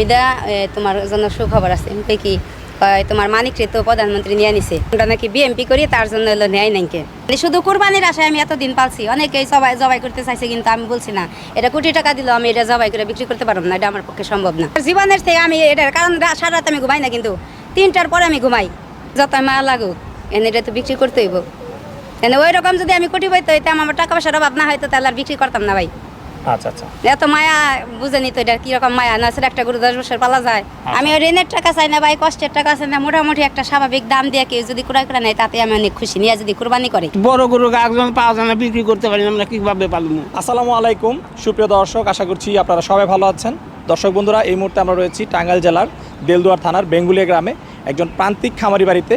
হামিদা তোমার জন্য সুখবর আছে। কই কি তোমার মানিক রে তো প্রধানমন্ত্রী নিয়ে নিছে আমরা নাকি বিএমপি করি তার জন্য হলো নেয় নাইকে মানে শুধু কোরবানির আশায় আমি এতদিন পালছি। অনেকেই সবাই জবাই করতে চাইছে, কিন্তু আমি বলছি না। এটা কোটি টাকা দিলেও আমি এটা জবাই করে বিক্রি করতে পারব না। এটা আমার পক্ষে সম্ভব না। জীবনের থেকে আমি এটার কারণ সারা রাত আমি ঘুমাই না কিন্তু তিনটার পরে আমি ঘুমাই। যত মা লাগুক, এনে এটা তো বিক্রি করতে হইব। এনে ওই রকম যদি আমি কোটি পাইতে আমার টাকা পয়সার অভাব না হয়তো তাহলে আর বিক্রি করতাম না ভাই। আচ্ছা আচ্ছা। এত মায়া বুঝেনি তো এটা কীরকম মায়া? না সেটা একটা গরু দশ বছর পালা যায়। আমি ওই ঋণের টাকা চাই না ভাই কষ্টের টাকা চাই না মোটামুটি একটা স্বাভাবিক দাম দিয়ে কেউ যদি ক্রয় করে নেয় তাতে আমি অনেক খুশি নিয়ে যদি কুরবানি করে। বড় গরু একজন পাওয়া যায় না বিক্রি করতে পারি না আমরা কীভাবে পালবো? আসসালামু আলাইকুম সুপ্রিয় দর্শক আশা করছি আপনারা সবাই ভালো আছেন। দর্শক বন্ধুরা এই মুহূর্তে আমরা রয়েছি টাঙ্গাইল জেলার দেলদুয়ার থানার বেঙ্গুলিয়া গ্রামে একজন প্রান্তিক খামারি বাড়িতে।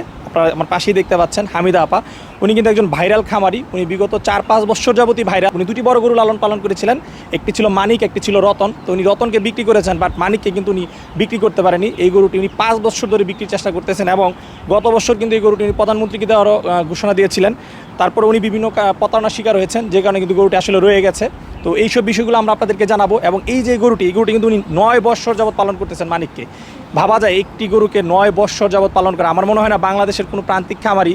আমার পাশেই দেখতে পাচ্ছেন হামিদা আপা। উনি কিন্তু একজন ভাইরাল খামারি। উনি বিগত চার পাঁচ বছর যাবতী ভাইরাল। উনি দুটি বড় গরু লালন পালন করেছিলেন। একটি ছিল মানিক, একটি ছিল রতন। তো উনি রতনকে বিক্রি করেছেন বাট মানিককে কিন্তু উনি বিক্রি করতে পারেনি। এই গরুটি উনি পাঁচ বছর ধরে বিক্রির চেষ্টা করতেছেন এবং গত বছর কিন্তু এই গরুটি উনি প্রধানমন্ত্রীকে দেওয়ারও ঘোষণা দিয়েছিলেন। তারপর উনি বিভিন্ন প্রতারণার শিকার হয়েছেন, যে কারণে কিন্তু গরুটি আসলে রয়ে গেছে। তো এইসব বিষয়গুলো আমরা আপনাদেরকে জানাব এবং এই যে গরুটি, এই গরুটি কিন্তু উনি নয় বৎসর যাবৎ পালন করতেছেন মানিককে। ভাবা যায় একটি গরুকে নয় বৎসর যাবৎ পালন করা আমার মনে হয় না বাংলাদেশের কোনো প্রান্তিক খামারি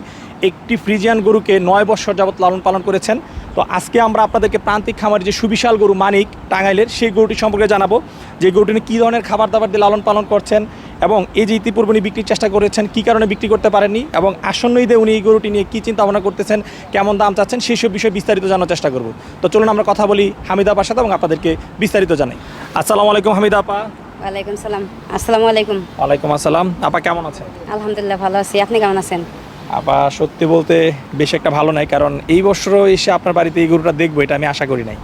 একটি ফ্রিজিয়ান গরুকে নয় বৎসর যাবৎ লালন পালন করেছেন। তো আজকে আমরা আপনাদেরকে প্রান্তিক খামারি যে সুবিশাল গরু মানিক টাঙ্গাইলের, সেই গরুটি সম্পর্কে জানাব। যে গরুটি কী ধরনের খাবার দাবার দিয়ে লালন পালন করছেন এবং এই যে ইতিপূর্বে উনি বিক্রির চেষ্টা করেছেন কী কারণে বিক্রি করতে পারেননি এবং আসন্ন ঈদে উনি এই গরুটি নিয়ে কী চিন্তা ভাবনা করতেছেন কেমন দাম চাচ্ছেন সেই সব বিষয়ে বিস্তারিত জানার চেষ্টা করব। তো চলুন আমরা কথা বলি হামিদা আপার সাথে এবং আপনাদেরকে বিস্তারিত জানাই। আসসালামু আলাইকুম হামিদা আপা। ওয়ালাইকুম সালাম। আসসালামু আলাইকুম। ওয়ালাইকুম আসসালাম। আপা কেমন আছেন? আলহামদুলিল্লাহ ভালো আছি। আপনি কেমন আছেন? আপা সত্যি বলতে বেশ একটা ভালো নাই কারণ এই বছরও এসে আপনার বাড়িতে এই গরুটা দেখব এটা আমি আশা করি নাই।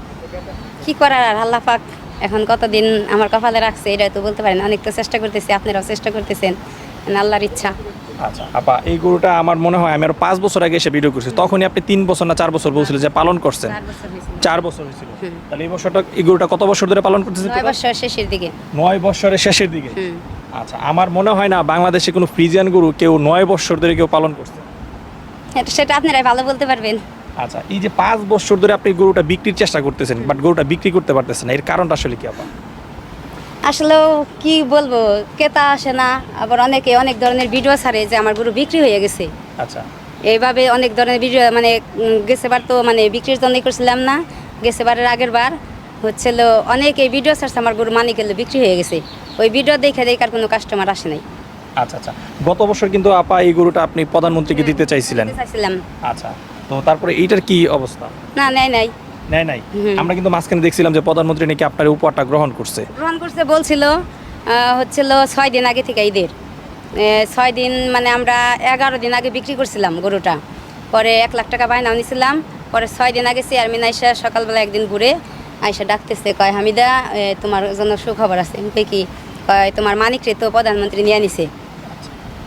কি করার আল্লাহ পাক এখন কতদিন আমার কপালে রাখছে এটা তো বলতে পারেন অনেক তো চেষ্টা করতেছি আপনারাও চেষ্টা করতেছেন। আল্লাহর ইচ্ছা। আচ্ছা আপা এই গরুটা আমার মনে হয় আমি আরও পাঁচ বছর আগে এসে ভিডিও করছি। তখনই আপনি তিন বছর না চার বছর বলছিলেন যে পালন করছেন। চার বছর হয়েছে হয়েছিল। তাহলে এই বছরটা এই গরুটা কত বছর ধরে পালন করতেছেন নয় বছর শেষের দিকে। নয় বছরের শেষের দিকে? আচ্ছা আমার মনে হয় না বাংলাদেশে কোনো ফ্রিজিয়ান গরু কেউ নয় বছর ধরে কেউ পালন করছে। সেটা আপনারাই ভালো বলতে পারবেন। আচ্ছা এই যে পাঁচ বছর ধরে আপনি গরুটা বিক্রির চেষ্টা করতেছেন বাট গরুটা বিক্রি করতে পারতেছেন না এর কারণটা আসলে কি আপা আসলেও কি বলব ক্রেতা আসে না আবার অনেকে অনেক ধরনের ভিডিও ছাড়ে যে আমার গরু বিক্রি হয়ে গেছে। আচ্ছা। এইভাবে অনেক ধরনের ভিডিও মানে গেছেবার তো মানে বিক্রির জন্যই করছিলাম না গেছেবারের আগের বার। হচ্ছিল অনেক এই ভিডিও ছাড়ছে আমার গরু মানি গেলে বিক্রি হয়ে গেছে। ওই ভিডিও দেখে দেখে আর কোনো কাস্টমার আসে নাই। আচ্ছা আচ্ছা। গত বছর কিন্তু আপা এই গরুটা আপনি প্রধানমন্ত্রীকে দিতে চাইছিলেন। চাইছিলাম। আচ্ছা। তো তারপরে এইটার কি অবস্থা? না নেয় নাই। নেয় নাই? আমরা কিন্তু মাঝখানে দেখছিলাম যে প্রধানমন্ত্রী নাকি আপনার উপহারটা গ্রহণ করছে। গ্রহণ করছে বলছিল হচ্ছিল ছয় দিন আগে থেকে ঈদের। ছয় দিন মানে আমরা এগারো দিন আগে বিক্রি করছিলাম গরুটা। পরে এক লাখ টাকা বায়না নিয়েছিলাম পরে ছয় দিন আগে চেয়ারম্যান আইসা সকালবেলা একদিন ঘুরে আইসা ডাকতেছে কয় হামিদা তোমার জন্য সুখবর আছে। কি কয় তোমার মানিক রে তো প্রধানমন্ত্রী নিয়ে নিছে।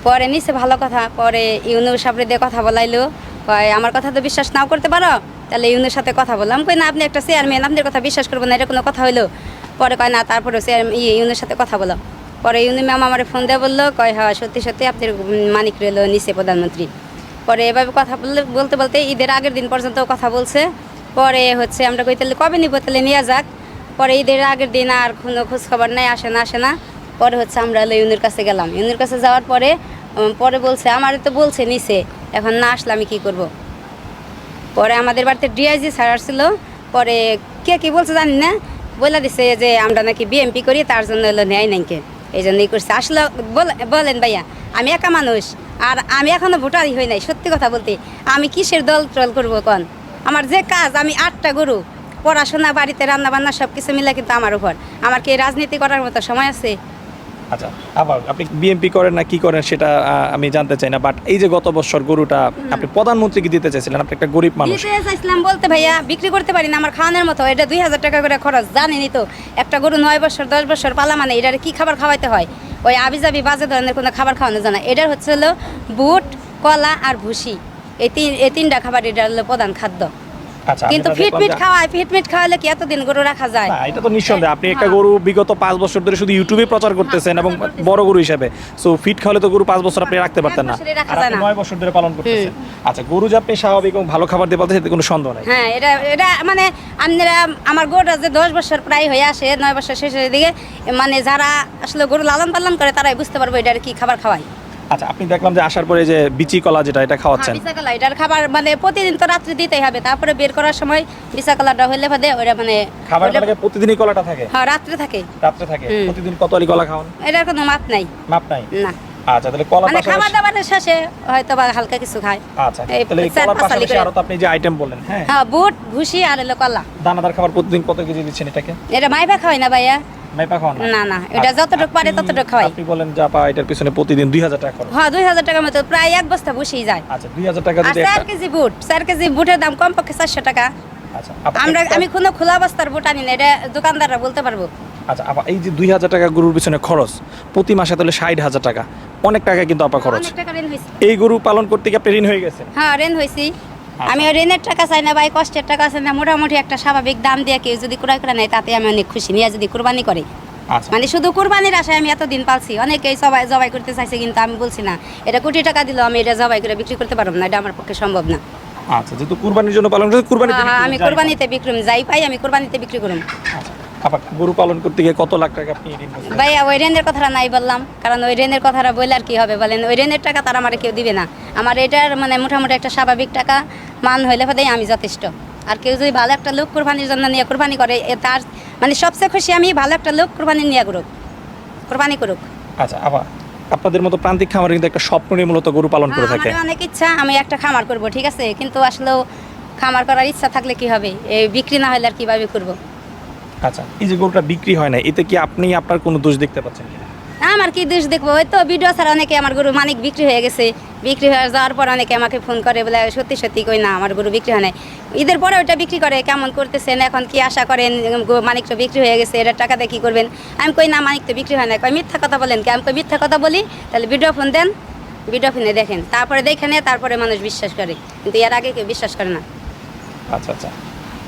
পরে নিছে ভালো কথা পরে ইউনু সাবরে দিয়ে কথা বলাইলো। কয়, আমার কথা তো বিশ্বাস নাও করতে পারো? তাহলে ইউনুর সাথে কথা বললাম। কই, না, আপনি একটা চেয়ারম্যান আপনার কথা বিশ্বাস করব না এটা কোনো কথা হইল। পরে কয়, না তারপরে চেয়ারম্যান ইয়ে ইউনুর সাথে কথা বলো। পরে ইউনি ম্যাম আমার ফোন দেওয়া বলল, কয় হ্যাঁ সত্যি সত্যি আপনার মানিক রইল নিচে প্রধানমন্ত্রী। পরে এভাবে কথা বললে, বলতে বলতে ঈদের আগের দিন পর্যন্ত কথা বলছে। পরে হচ্ছে আমরা কই, তাহলে কবে নিব? তাহলে নিয়ে যাক। পরে ঈদের আগের দিন আর কোনো খোঁজ খবর নেই, আসে না আসে না। পরে হচ্ছে আমরা ইউনুর কাছে গেলাম। ইউনুর কাছে যাওয়ার পরে পরে বলছে, আমার তো বলছে নিচে। এখন না আসলে আমি কী করব? পরে আমাদের বাড়িতে ডিআইজি স্যার আসছিল, পরে কে কি বলছে জানি না বলে দিছে যে আমরা নাকি বিএমপি করি, তার জন্য হলো নেয় নাকি এই জন্যই করছে। আসলে বল- বলেন ভাইয়া, আমি একা মানুষ, আর আমি এখনও ভোটারই হই নাই, সত্যি কথা বলতে। আমি কিসের দল ট্রল করব কন? আমার যে কাজ, আমি আটটা গরু, পড়াশোনা, বাড়িতে রান্না বান্না সব কিছু মিলে কিন্তু আমার উপর। আমার কি রাজনীতি করার মতো সময় আছে? আচ্ছা আবার আপনি বিএমপি করেন না কি করেন সেটা আমি জানতে চাই না বাট এই যে গত বছর গরুটা আপনি প্রধানমন্ত্রীকে দিতে চাইছিলেন আপনি একটা গরিব মানুষ। দিতে চাইছিলাম বলতে ভাইয়া বিক্রি করতে পারি না আমার খাওয়ানোর মতো এটা দুই হাজার টাকা করে খরচ জানেনি তো। একটা গরু নয় বছর দশ বছর পালা মানে এটার কি খাবার খাওয়াইতে হয়? ওই আবিজাবি বাজে ধরনের কোনো খাবার খাওয়ানো জানা এটার হচ্ছে হলো বুট কলা আর ভুসি। এই তিন এই তিনটা খাবার এটার হলো প্রধান খাদ্য। কিন্তু তাহলে ফিট দেখলাম মিট যে- খাওয়ায় ফিট মিট খাওয়ালে কি এতদিন গরু রাখা যায়? না এটা তো নিঃসন্দেহে। আপনি একটা হ্যাঁ। গরু বিগত পাঁচ বছর ধরে শুধু ইউটিউবে প্রচার করতেছেন এবং বড় গরু হিসেবে। সো ফিট খাওয়ালে তো গরু পাঁচ বছর আপনি রাখতে পারতেন না। আর আপনি নয় বছর ধরে পালন করতেছেন। আচ্ছা গরু যে আপনি স্বাভাবিক এবং ভালো খাবার দিয়ে পালতেছেন এতে কোনো সন্দেহ নাই। হ্যাঁ এটা এটা মানে আপনারা আমার গরুটা যে দশ বছর প্রায় হয়ে আসে নয় বছর শেষের দিকে মানে যারা আসলে গরু লালন পালন করে তারাই বুঝতে পারব এটার কি খাবার খাওয়াই আচ্ছা আপনি দেখলাম যে আসার পরে যে বিচি কলা যেটা এটা খাওয়াচ্ছেন। হ্যাঁ, বিশাকলা এটার খাবার মানে প্রতিদিন তো রাত্রে দিতেই হবে তারপরে বের করার সময় বিশাকলাটা হইলে বাদে ওটা মানে খাবার লাগে প্রতিদিনই কলাটা থাকে? হ্যাঁ রাত্রে থাকে। রাত্রে থাকে? প্রতিদিন কত আলি কলা খাওয়ান? এটার কোনো মাপ নাই। মাপ নাই? না। আচ্ছা তাহলে কলা মানে খাবার দাবারের শেষে হয়তো বা হালকা কিছু খায়। আচ্ছা তাহলে এই আলি পাশাপাশি আরও তো আপনি যে আইটেম বললেন হ্যাঁ? হ্যাঁ বুট ভুসি আর এলো কলা। দানাদার খাবার প্রতিদিন কত কেজি দিচ্ছেন এটাকে? এটা মাইবা খাওয়াই না ভাইয়া। মাইপা খাওয়ান না না এটা যতটুকু পারে ততটুকু খাওয়াই। আপনি বলেন যে আপা এটার পিছনে প্রতিদিন দুই হাজার টাকা খরচ। হ্যাঁ দুই হাজার টাকার মতো প্রায় এক বস্তা ভুসি যায়। আচ্ছা দুই হাজার টাকা আর যদি চার কেজি বুট চার কেজি বুটের দাম কমপক্ষে চারশো টাকা। আচ্ছা আমরা আমি কোনো খোলা বস্তার বুট আনি না এটা দোকানদাররা বলতে পারব। আচ্ছা আপা এই যে দুই হাজার টাকা গরুর পিছনে খরচ প্রতি মাসে তাহলে ষাট হাজার টাকা। অনেক টাকা কিন্তু আপা খরচ। অনেক টাকা ঋণ হয়েছে। এই গরু পালন করতে গিয়ে আপনি ঋণ হয়ে গেছেন? হ্যাঁ ঋণ হয়েছি। আচ্ছা। আমি ঋণের টাকা চাই না ভাই কষ্টের টাকা চাই না মোটামুটি একটা স্বাভাবিক দাম দিয়ে কেউ যদি ক্রয় করে নেয় তাতে আমি অনেক খুশি। নিয়ে যদি কোরবানি করে। আচ্ছা। মানে শুধু কোরবানির আশায় আমি এতদিন পালছি। অনেকেই সবাই জবাই করতে চাইছে কিন্তু আমি বলছি না। এটা কোটি টাকা দিলেও আমি এটা জবাই করে বিক্রি করতে পারব না। এটা আমার পক্ষে সম্ভব না। আচ্ছা যেহেতু কুরবানির জন্য পালন করতে কুরবানি হ্যাঁ, হ্যাঁ, আমি কোরবানিতে বিক্রম যাই পাই আমি কোরবানিতে বিক্রি করুম আপা গরু পালন করতে গিয়ে কত লাখ টাকা আপনি ঋণ ভাইয়া ওই রেনের কথাটা নাই বললাম কারণ ওই রেনের কথাটা বললে আর কি হবে বলেন? ওই রেনের টাকা তারা আমার কেউ দিবে না। আমার এটার মানে মোটামুটি একটা স্বাভাবিক টাকা মান হইলে আমি যথেষ্ট। আর কেউ যদি ভালো একটা লোক কোরবানির জন্য নিয়ে কোরবানি করে তার মানে সবচেয়ে খুশি আমি ভালো একটা লোক কোরবানি নিয়ে করুক কোরবানি করুক। আচ্ছা আপা আপনাদের মতো প্রান্তিক খামার কিন্তু একটা স্বপ্ন নিয়ে মূলত গরু পালন করে থাকে। আমার অনেক ইচ্ছা আমি একটা খামার করব ঠিক আছে? কিন্তু আসলেও খামার করার ইচ্ছা থাকলে কি হবে? এই বিক্রি না হলে আর কীভাবে করব? আচ্ছা এই যে গরুটা বিক্রি হয় না এতে কি আপনি আপনার কোনো দোষ দেখতে পাচ্ছেন আমার কি দোষ দেখব? ওই তো ভিডিও ছাড়া অনেকে আমার গরু মানিক বিক্রি হয়ে গেছে। বিক্রি হয়ে যাওয়ার পর অনেকে আমাকে ফোন করে বলে সত্যি সত্যি কই না আমার গরু বিক্রি হয় নাই। ঈদের পরে ওইটা বিক্রি করে কেমন করতেছেন এখন কি আশা করেন মানিক তো বিক্রি হয়ে গেছে এটার টাকা দিয়ে কী করবেন? আমি কই না মানিক তো বিক্রি হয় না কই মিথ্যা কথা বলেন কি? আমি কই মিথ্যা কথা বলি? তাহলে ভিডিও ফোন দেন ভিডিও ফোনে দেখেন। তারপরে দেখে নেয় তারপরে মানুষ বিশ্বাস করে। কিন্তু এর আগে কেউ বিশ্বাস করে না। আচ্ছা আচ্ছা।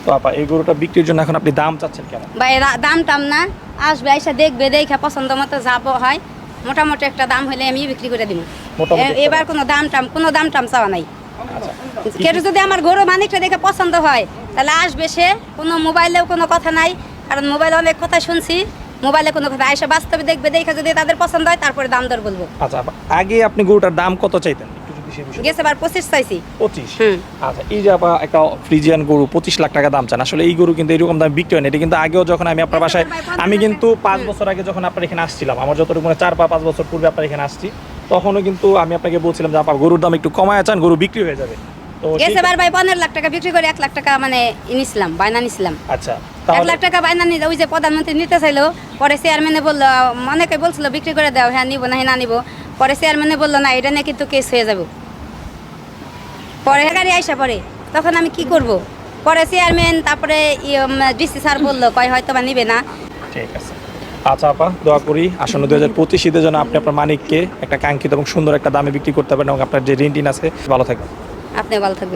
তো আপা এই গরুটা বিক্রির জন্য এখন আপনি দাম চাচ্ছেন কেন? এর দাম টাম না। আসবে আইসা দেখবে দেখে পছন্দ মতো যাব হয় মোটামুটি একটা দাম হলে আমি বিক্রি করে দিব। এবার কোনো দাম টাম কোনো দাম টাম চাওয়া নাই। আচ্ছা। কেউ যদি আমার গরু মানিকটা দেখে পছন্দ হয় তাহলে আসবে সে। কোনো মোবাইলেও কোনো কথা নাই কারণ মোবাইলে অনেক কথা শুনছি। মোবাইলে কোনো কথা আইসা বাস্তবে দেখবে দেখে যদি তাদের পছন্দ হয় তারপরে দাম দর বলব। আচ্ছা আগে আপনি গরুটার দাম কত চাইতেন? গেছে পঁচিশ চাইছি। পঁচিশ? আচ্ছা এই যে আপা একটা ফ্রিজিয়ান গরু পঁচিশ লাখ টাকা দাম চান। আসলে এই গরু কিন্তু এরকম দাম বিক্রি হয় না। এটা কিন্তু আগেও যখন আমি আপনার বাসায় আমি কিন্তু পাঁচ বছর আগে যখন আপনার এখানে আসছিলাম আমার যতটুকু মনে চার বা পাঁচ বছর পূর্বে আপনার এখানে আসছি তখনও কিন্তু আমি আপনাকে বলছিলাম যে আপা গরুর দাম একটু কমায় চান গরু বিক্রি হয়ে যাবে। তো সেই- ভাই পনেরো লাখ টাকা বিক্রি করে এক লাখ টাকা মানে নিছিলাম বায়না নিছিলাম। আচ্ছা এক লাখ টাকা বায়না নিলে ওই যে প্রধানমন্ত্রী নিতে চাইলো পরে চেয়ারম্যানে বলল অনেকে বলছিল বিক্রি করে দাও হ্যাঁ নিবো না হ্যাঁ না নিবো। পরে চেয়ারম্যানে বলল না এটা নিয়ে কিন্তু কেস হয়ে যাব। পরে গাড়ি আইসা পরে তখন আমি কি করব? পরে চেয়ারম্যান তারপরে ডিসি স্যার বলল কয় হয়তো বা নিবে না। ঠিক আছে। আচ্ছা আপা দোয়া করি আসন্ন দুই হাজার পঁচিশ ঈদের জন্য আপনি আপনার মানিককে একটা কাঙ্ক্ষিত এবং সুন্দর একটা দামে বিক্রি করতে পারেন এবং আপনার যে ঋণ টিন আছে ভালো থাকবে আপনি ভালো থাকবেন।